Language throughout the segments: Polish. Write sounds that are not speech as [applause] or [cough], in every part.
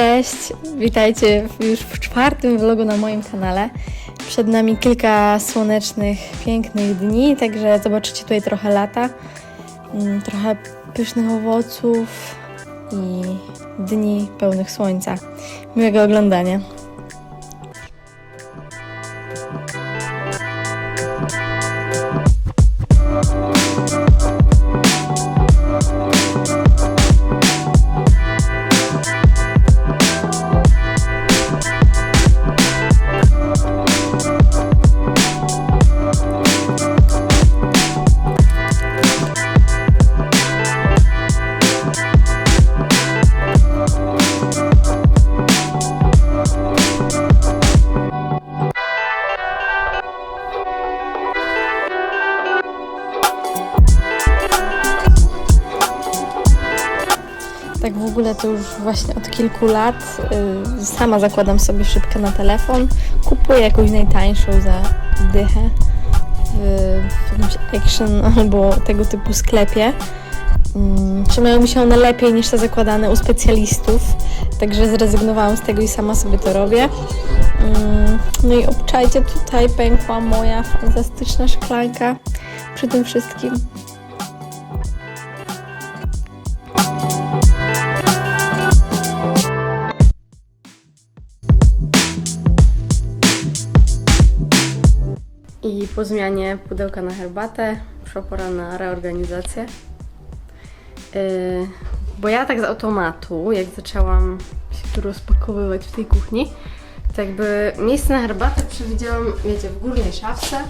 Cześć, witajcie już w czwartym vlogu na moim kanale. Przed nami kilka słonecznych, pięknych dni, także zobaczycie tutaj trochę lata, mm, trochę pysznych owoców i dni pełnych słońca. Miłego oglądania. Ogóle to już właśnie od kilku lat y, sama zakładam sobie szybkę na telefon, kupuję jakąś najtańszą za dychę w, w jakimś action [laughs] albo tego typu sklepie. Mm, Trzymają mi się one lepiej niż te zakładane u specjalistów, także zrezygnowałam z tego i sama sobie to robię. Mm, No i obczajcie, tutaj pękła moja fantastyczna szklanka przy tym wszystkim. Po zmianie pudełka na herbatę przyszła pora na reorganizację. Yy, bo ja tak z automatu, jak zaczęłam się tu rozpakowywać w tej kuchni, to jakby miejsce na herbatę przewidziałam, wiecie, w górnej szafce.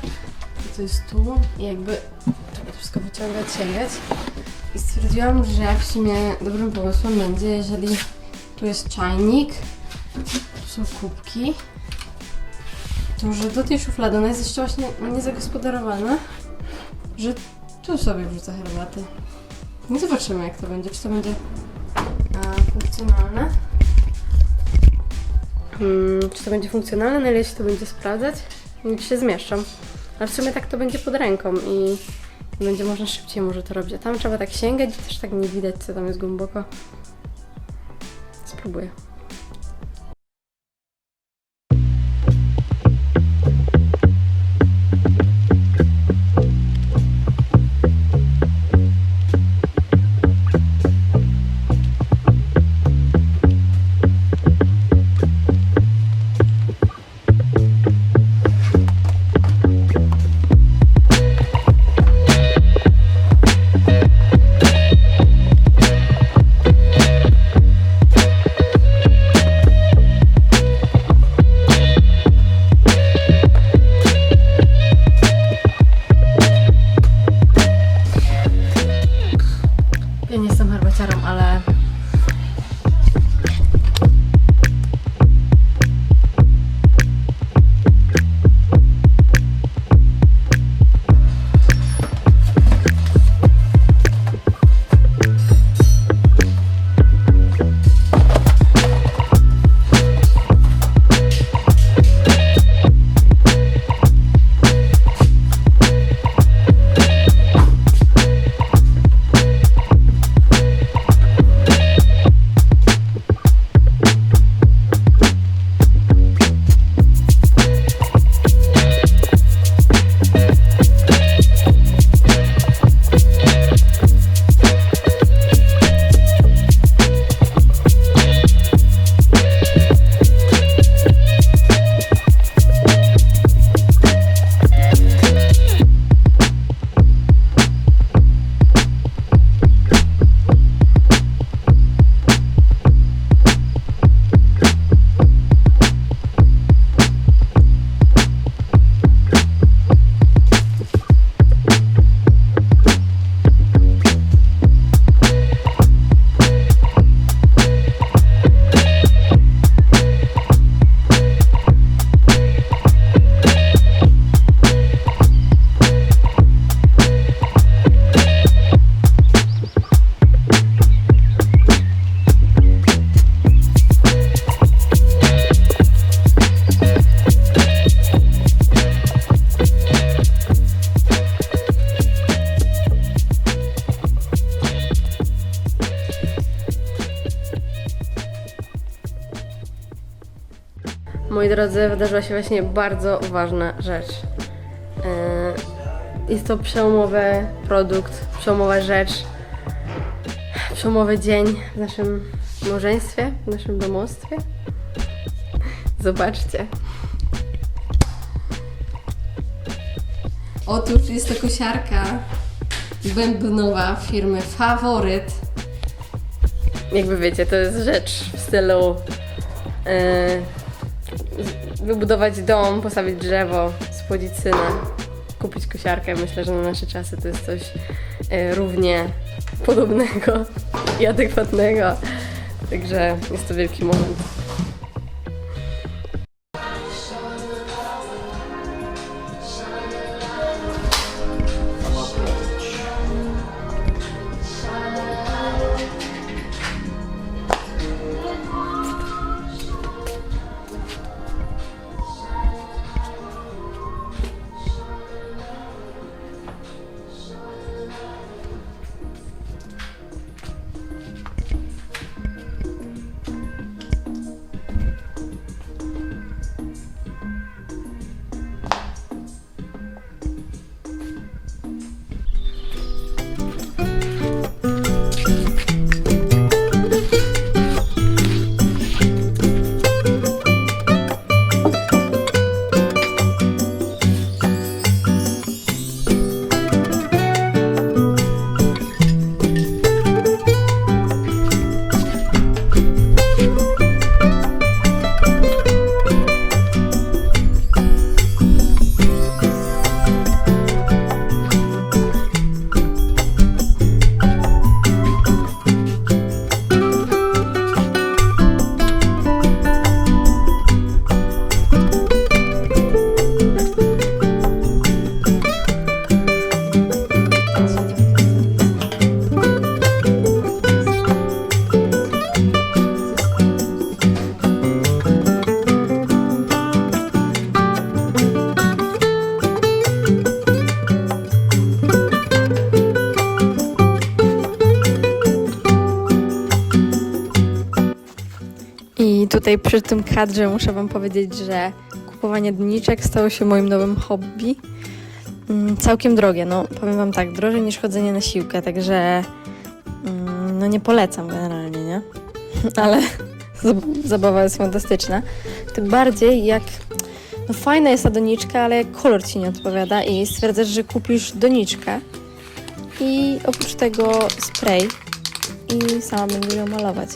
To jest tu i jakby trzeba to wszystko wyciągać, sięgać. I stwierdziłam, że w sumie dobrym pomysłem będzie, jeżeli tu jest czajnik, tu są kubki, to, że do tej szuflady ona jest jeszcze właśnie niezagospodarowana, że tu sobie wrzucę herbaty. No zobaczymy jak to będzie, czy to będzie a, funkcjonalne. Hmm, czy to będzie funkcjonalne, na ile się to będzie sprawdzać czy się zmieszczą. Ale w sumie tak to będzie pod ręką i będzie można szybciej może to robić. A tam trzeba tak sięgać i też tak nie widać co tam jest głęboko. Spróbuję. Ja nie jestem herbaciarą, ale drodzy, wydarzyła się właśnie bardzo ważna rzecz. Yy, Jest to przełomowy produkt, przełomowa rzecz, przełomowy dzień w naszym małżeństwie, w naszym domostwie. Zobaczcie. Otóż jest to kosiarka bębnowa firmy Faworyt. Jakby wiecie, to jest rzecz w stylu yy, wybudować dom, postawić drzewo, spłodzić syna, kupić kosiarkę. Myślę, że na nasze czasy to jest coś yy, równie podobnego i adekwatnego. Także jest to wielki moment. Tutaj przy tym kadrze muszę Wam powiedzieć, że kupowanie doniczek stało się moim nowym hobby. Mm, Całkiem drogie, no powiem Wam tak, drożej niż chodzenie na siłkę, także mm, no nie polecam generalnie, nie? [laughs] Ale [laughs] zab- zabawa jest fantastyczna. Tym bardziej jak no fajna jest ta doniczka, ale kolor Ci nie odpowiada i stwierdzasz, że kupisz doniczkę i oprócz tego spray i sama będziesz ją malować.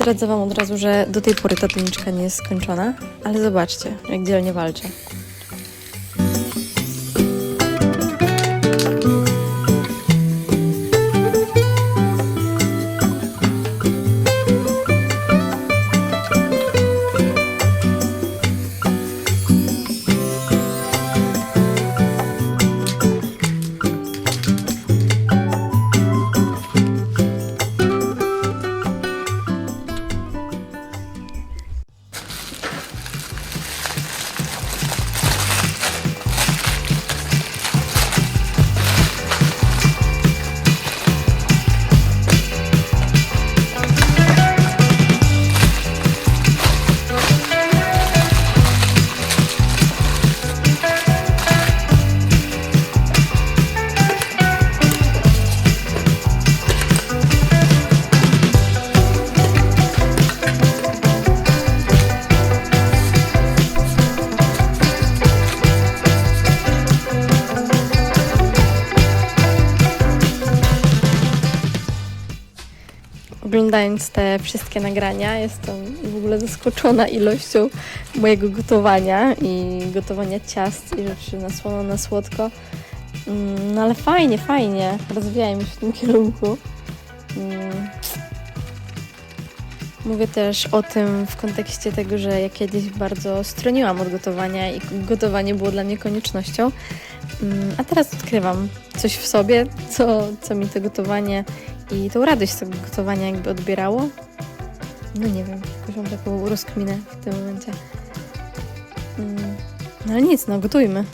Zdradzę Wam od razu, że do tej pory ta doniczka nie jest skończona, ale zobaczcie, jak dzielnie walczę. Oglądając te wszystkie nagrania, jestem w ogóle zaskoczona ilością mojego gotowania i gotowania ciast i rzeczy na słono, na słodko. Mm, No ale fajnie, fajnie. Rozwijajmy się w tym kierunku. Mm. Mówię też o tym w kontekście tego, że ja kiedyś bardzo stroniłam od gotowania i gotowanie było dla mnie koniecznością. Mm, A teraz odkrywam coś w sobie, co, co mi to gotowanie i tą radość tego gotowania jakby odbierało. No nie wiem, jakoś mam taką rozkminę w tym momencie. Mm, No ale nic, no gotujmy.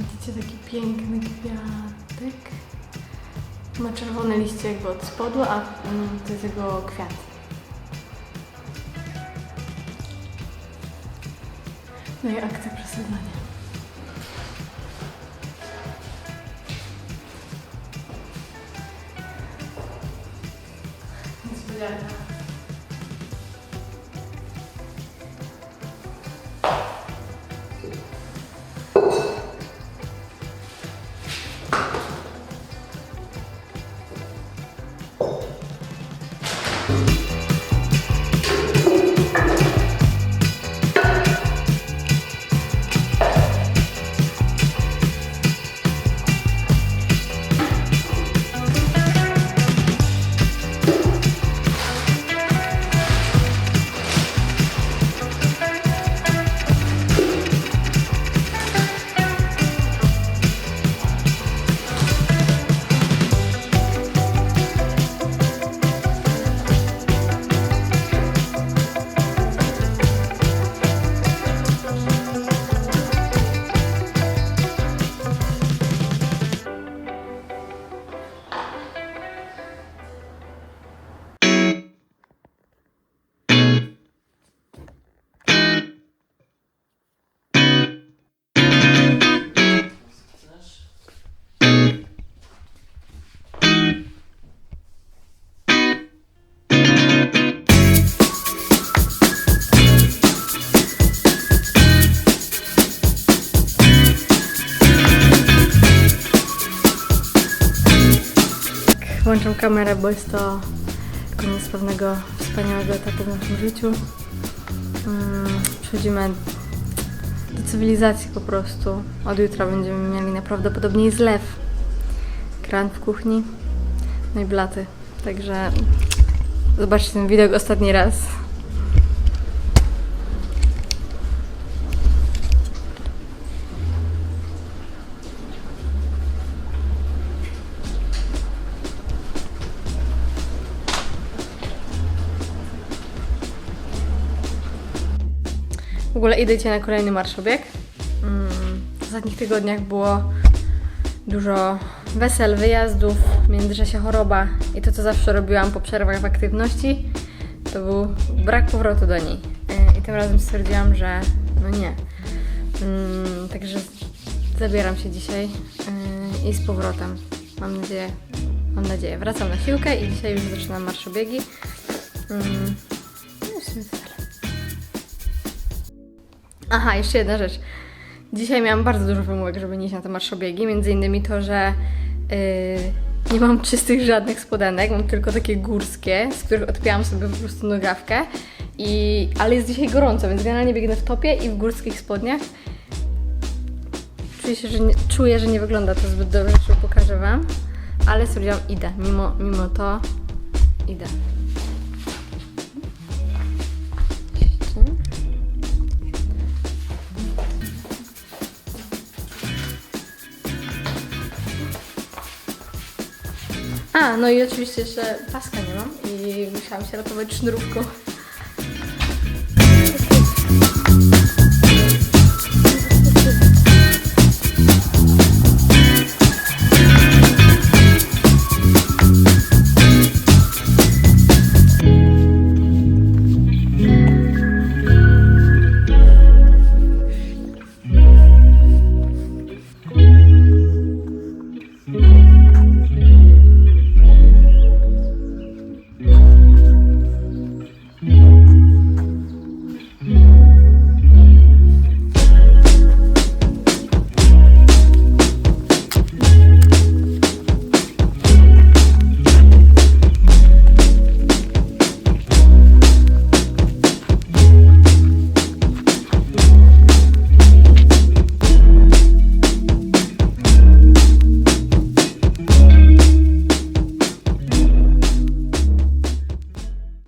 Widzicie, taki piękny kwiatek. Ma czerwone liście jakby od spodu, a mm, to jest jego kwiat. No i akcja przesadzania. Kamerę, bo jest to koniec pewnego wspaniałego etapu w naszym życiu. Mm, Przechodzimy do cywilizacji po prostu. Od jutra będziemy mieli najprawdopodobniej zlew. Kran w kuchni, no i blaty. Także zobaczcie ten widok ostatni raz. Ogóle idę na kolejny marszobieg. Mm, W ostatnich tygodniach było dużo wesel, wyjazdów, w międzyczasie choroba i to, co zawsze robiłam po przerwach w aktywności, to był brak powrotu do niej. E, I tym razem stwierdziłam, że no nie. Mm, Także zabieram się dzisiaj e, i z powrotem. Mam nadzieję, mam nadzieję. Wracam na siłkę i dzisiaj już zaczynam marszobiegi. Aha, jeszcze jedna rzecz. Dzisiaj miałam bardzo dużo wymówek, żeby nie iść na te marszobiegi. Między innymi to, że yy, nie mam czystych żadnych spodenek, mam tylko takie górskie, z których odpiłam sobie po prostu nogawkę. I, ale jest dzisiaj gorąco, więc generalnie biegnę w topie i w górskich spodniach. Czuję, się, że nie, czuję, że nie wygląda to zbyt dobrze, pokażę Wam. Ale stwierdziłam, idę. Mimo, mimo to idę. A, no i oczywiście jeszcze paska nie mam i musiałam się ratować sznurówką.